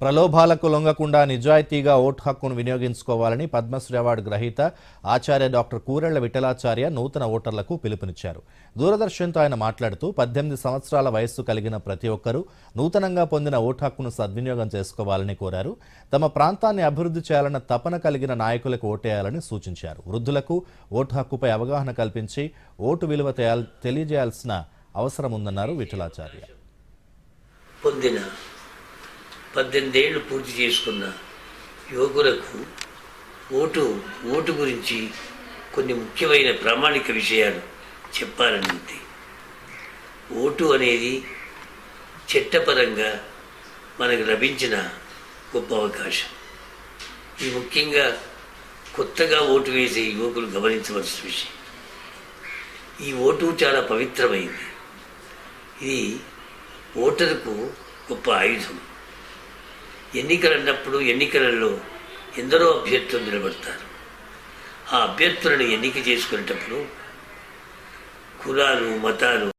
ప్రలోభాలకు లొంగకుండా నిజాయితీగా ఓటు హక్కును వినియోగించుకోవాలని పద్మశ్రీ అవార్డు గ్రహీత ఆచార్య డాక్టర్ కూరెళ్ళ విఠలాచార్య నూతన ఓటర్లకు పిలుపునిచ్చారు. దూరదర్శన్తో ఆయన మాట్లాడుతూ పద్దెనిమిది సంవత్సరాల వయస్సు కలిగిన ప్రతి ఒక్కరూ నూతనంగా పొందిన ఓటు హక్కును సద్వినియోగం చేసుకోవాలని కోరారు. తమ ప్రాంతాన్ని అభివృద్ధి చేయాలన్న తపన కలిగిన నాయకులకు ఓటేయాలని సూచించారు. వృద్ధులకు ఓటు హక్కుపై అవగాహన కల్పించి ఓటు విలువ తెలియజేయాల్సిన అవసరం ఉందన్నారు విఠలాచార్య. పొందిన పద్దెనిమిదేళ్ళు పూర్తి చేసుకున్న యువకులకు ఓటు ఓటు గురించి కొన్ని ముఖ్యమైన ప్రామాణిక విషయాలు చెప్పాలనుంది ఓటు అనేది చట్టపరంగా మనకు లభించిన గొప్ప అవకాశం. ఇది ముఖ్యంగా కొత్తగా ఓటు వేసే యువకులు గమనించవలసిన విషయం. ఈ ఓటు చాలా పవిత్రమైంది. ఇది ఓటరుకు గొప్ప ఆయుధం. ఎన్నికలు అన్నప్పుడు ఎన్నికలలో ఎందరో అభ్యర్థులు నిలబడతారు. ఆ అభ్యర్థులను ఎన్నిక చేసుకునేటప్పుడు కులాలు మతాలు